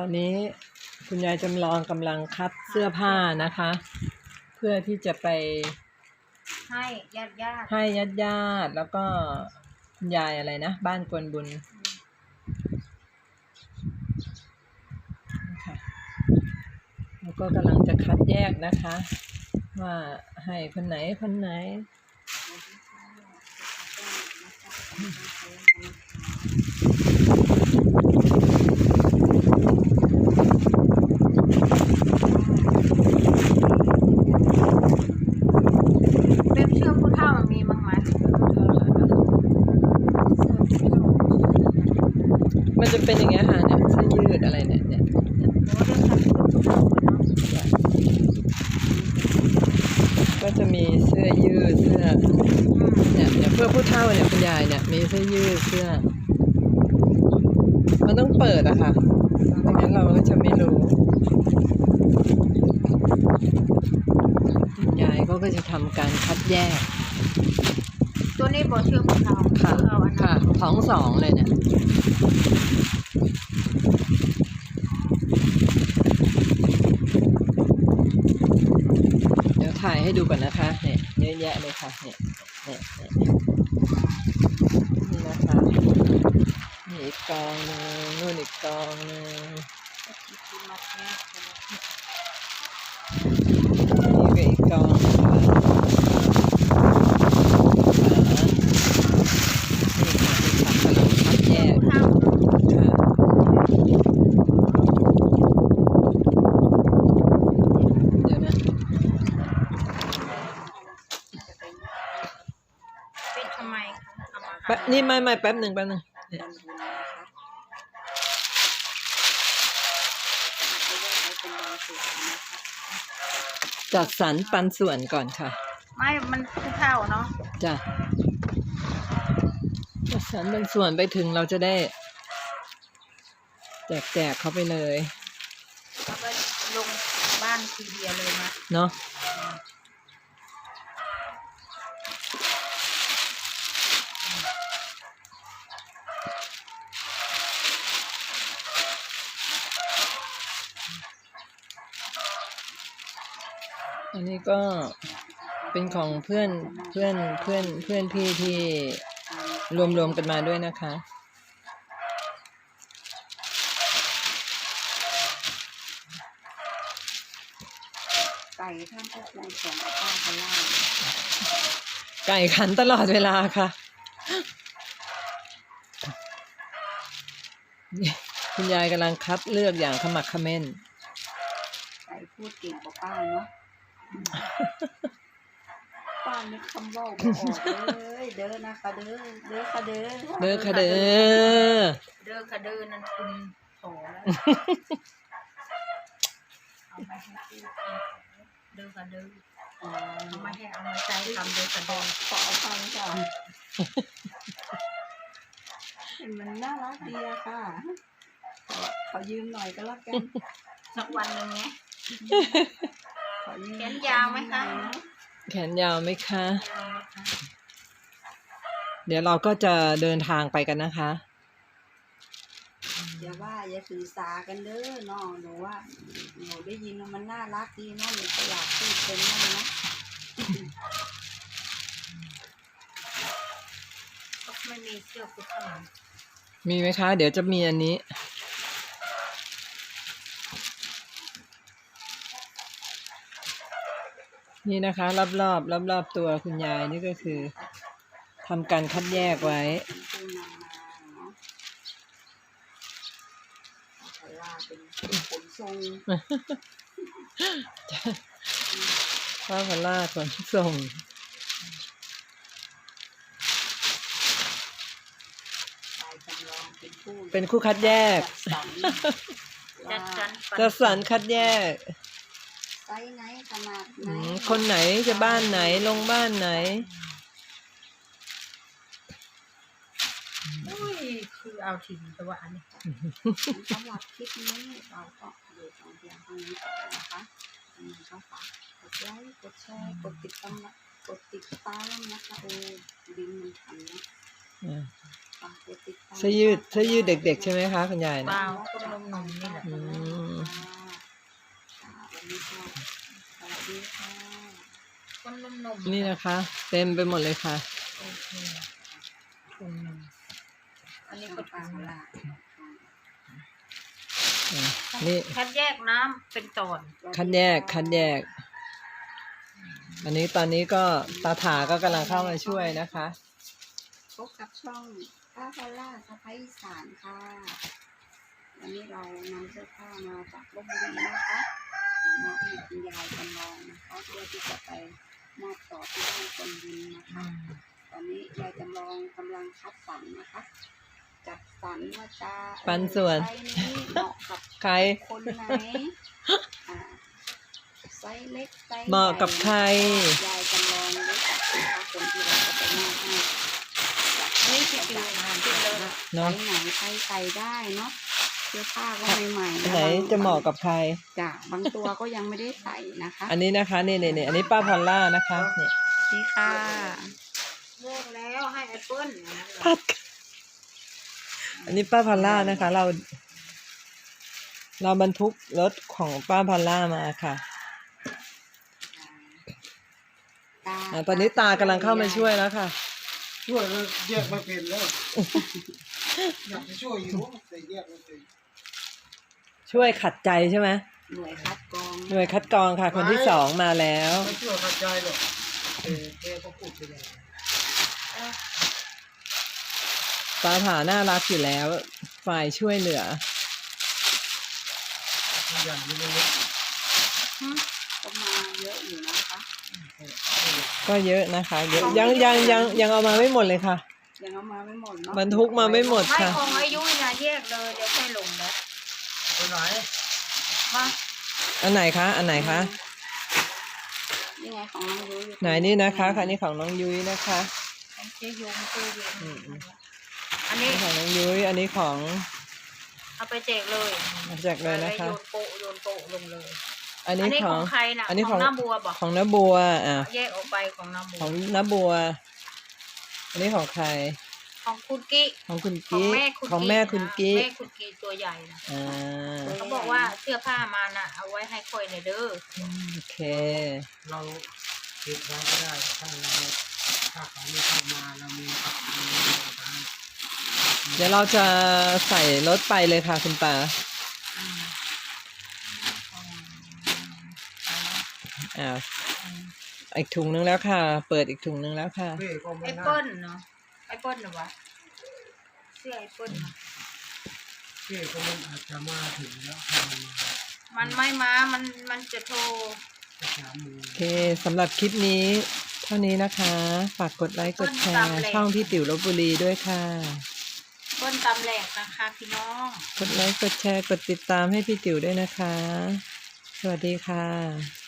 ตอนนี้คุณยายจำลองกำลังคัดเสื้อผ้านะคะ เพื่อที่จะไปให้ญาติญาติให้ญาติญาติๆแล้วก็คุณยายอะไรนะ บ้านกวนบุญค่ะแล้วก็กำลังจะคัดแยกนะคะ ว่าให้คนไหนคนไหน เว็บเชื่อผู้เฒ่ามันมีมั้งไหม มันจะเป็นอย่างเงี้ยค่ะเนี่ยเสื้อยืดอะไรเนี่ยเนี่ย โอ้เรื่อง การเชื่อผู้เฒ่าเนาะก็จะมีเสื้อยืดเสื้ออืมเนี่ยเนี่ยเพื่อผู้เฒ่าเนี่ยคุณยายเนี่ยมีเสื้อยืดเสื้อ มันต้องเปิดอะค่ะไม่งั้นเราก็จะไม่รู้คุณยายเขาก็จะทำการคัดแยก ตัวนี้บอกเชื่อผู้เฒ่าค่ะเอาอันนั้ค่ะนท้องสองเลยเนี่ยเดี๋ยวถ่ายให้ดูก่อนนะคะเนี่ยเยอะแยะเลยค่ะเนี่ยเนี่ยเนี่ยนี่นะคะนี่อีกกองนึงนู่นอีกกองนึง ที่มัดแม่ใช่ไหม นี่ก็อีกกองค่ะอ่านี่ค่ะเป็นผักกำลังคัดแยก ผู้เฒ่าเนาะ ค่ะเดี๋ยวนะ ปิดทำไมคะเอามา แป๊บนี่ไม่ไม่แป๊บหนึ่งแป๊บหนึ่งเนี่ย จัดสรรปันส่วนก่อนค่ะ ไม่ มันผู้เฒ่าเนาะจ้ะจัดสรรปันส่วนไปถึงเราจะได้ แจกแจกเขาไปเลย เอาไปลงบ้านทีเดียวเลยนะ เนาะ อันนี้ก็เป็นของเพื่อนเพื่อนเพื่อนเพื่อนพี่ที่รวมรวมๆกันมาด้วยนะคะ ไก่ท่านก็ควรส่งกับป้าพล่าไก่ขันตลอดเวลาค่ะ คุณยายกำลังคัดเลือกอย่างขมักเขม้น ไก่พูดเก่งกว่าป้าเนาะ ป้านึกคำเว่าบ่ออกเลยเด้อนะคะเด้อเด้อค่ะเด้อเด้อค่ะเด้อเด้อค่ะเด้อนั่นคุณโถแล้วเอาไปให้พูดเด้อค่ะเด้อเอามาให้เอามาใช้คำเด้อค่ะเด้อขอฟังค่ะเห็นมันน่ารักดีอะค่ะขอขอยืมหน่อยก็แล้วกันสักวันหนึ่งไง แขนยาวไหมคะแขนยาวไหมคะเอามาค่ะเดี๋ยวเราก็จะเดินทางไปกันนะคะ อย่าว่าอย่าถือสากันเด้อน้องหนูว่าหนูได้ยินว่ามันน่ารักดีเนาะหนูก็อยากพูดเป็นบ้างนะก็ไม่มีเสื้อผู้ชายมีไหมคะ เดี๋ยวจะมีอันนี้ นี่นะคะ รอบรอบรอบรอบๆตัวคุณยายนี่ก็คือทำการคัดแยกไว้เป็นผู้นำมาเนาะแต่ว่าเป็นขนทรงข้าวพลาขนส่ง ชายจำลองเป็นผู้เป็นคู่คัดแยก จัดสรรจัว่าดสรรปันจะสรรคัดแยก ไซส์ไหนขนาดไหนอืมคนไหนจะบ้านไหนลงบ้านไหน อุ้ยคือเอาถิ่นตัวอันนี้สำหรับคลิปนี้เราก็อยู่ตรงเพียงเท่านี้ก่อนนะคะยังไงก็ฝากกดไลค์กดแชร์กดติดตามกดติดตามนะคะโอ้ดินมันทันนะอ่าฝากกดติดตามเสื้อยืดเสื้อยืดเด็กๆ ใช่ไหมคะคุณยายเปนะล่าก็นมนมๆนี่แหละ อืม นมนี่นะคะ เต็มไปหมดเลยค่ะ โอเคถุงหนึ่งอันนี้ก็ปลาถุงละอะนี่คัดแยกน้ำเป็นตอนคัดแยกคัดแยก อันนี้ตอนนี้ก็ตาถาก็กำลังเข้ามาช่วยนะคะ พบกับช่องป้าพอลล่าสะพ้ายอีสานค่ะวันนี้เรานำเสื้อผ้ามาจากลบบุรีนะคะมามอบให้คุณยายจำลองนะคะเพื่อที่จะไป มอบต่อที่บ้านคนดินนะคะตอนนี้ยายจำลองกำลังคัดสรรนะคะ จัดสรรว่าจะปันส่วน ไซส์นี้เหมาะกับใคร คนไหนอ่าไซส์เล็กไซส์เหมาะกับใคร ยายจำลองรู้จักนะคะคนที่เราจะไปมอบให้อันนี้คือกินกินเลย เนาะ ไซส์ไหนใครใส่ได้เนาะ เสื้อผ้าก็ใหม่ๆไหนจะเหมาะกับใครจ้ะบางตัวก็ยังไม่ได้ใส่นะคะ อันนี้นะคะนี่นี่นี่อันนี้ป้าพอลล่านะคะนี่นี่ค่ะเลิกแล้วให้แอปเปิ้ลอย่างนั้นเหรอพัดอันนี้ป้าพอลล่านะคะ เรา เราบรรทุกรถของป้าพอลล่ามาค่ะตาอะตอนนี้ตากำลังเข้ามาช่วยแล้วค่ะ ช่วยแล้วแยกไม่เป็นแล้วอยากจะช่วยอยู่แต่แยกไม่เป็น ช่วยขัดใจใช่ไหมหน่วยคัดกรองหน่วยคัดกรองค่ะ คนที่สองมาแล้ว ไม่ช่วยเข้าใจหรอกเออแกก็พูดไปแล้วฟ้าผ่าน่ารักอยู่แล้ว ฝ่ายช่วยเหลือ อย่างนี้ไม่เล็กก็มาเยอะอยู่นะคะก็เยอะนะคะ เยอะยังยังยังยังเอามาไม่หมดเลยค่ะ ยังเอามาไม่หมดเนาะบรรทุกมาไม่หมดไม่ค่ะ ของอายุนะแยกเลยเดี๋ยวค่อยลงนะ ไปไหนมาอันไหนคะ อันไหนคะ นี่ไงของน้องยุ้ยอยู่ไหนนี่นะคะค่ะนี่ของน้องยุ้ยนะคะของเจ๊ยงตู้เย็นอืมอืมอันนี้นี่ของน้องยุ้ย อันนี้ของเอาไปแจกเลยมาจากเลยนะคะโยนโปะโยนโปะลงเลย อันอันนี้นี้ขขอองงใครน่ะอันนี้ขขอองงน้าบัวบอกของน้าบัวอะแยกออกไปของน้าบัวของน้าบัว อันนี้ของใคร ของคุณกี้ของคุณของกี้แม่คุณของแม่คุณกี้แม่คุณกี้ตัวใหญ่นะอ่าเขาบอกว่าเสื้อผ้ามาน่ะ เอาไว้ให้ค่อยในอยเด้อโอเค เราเก็บไว้ก็ได้ ถ้าเราถ้าเขาไม่เข้ามาเรามีปัจจัยเราทำเดี๋ยวเราจะใส่รถไปเลยค่ะคุณตาอ่าอีกถุงนึงแล้วค่ะ เปิดอีกถุงนึงแล้วค่ะ เป้ก็ไม่ไอ้น่าเปิ้ลเนาะ ไอ้เปิ้ลเหรอวะเสื้อไอ้เปิ้ลน่ะเป้ก็มันอาจจะมาถึงแล้วทำมามันไม่มา มันมันจะโทร จะสามโมง โอเคสำหรับคลิปนี้ เท่านี้นะคะ ฝากกดไลค์กดแชร์ช่องพี่ติ๋วลบบุรีด้วยค่ะ เปิ้ลตำแหลกนะคะพี่น้อง กดไลค์กดแชร์กดติดตามให้พี่ติ๋วด้วยนะคะ สวัสดีค่ะ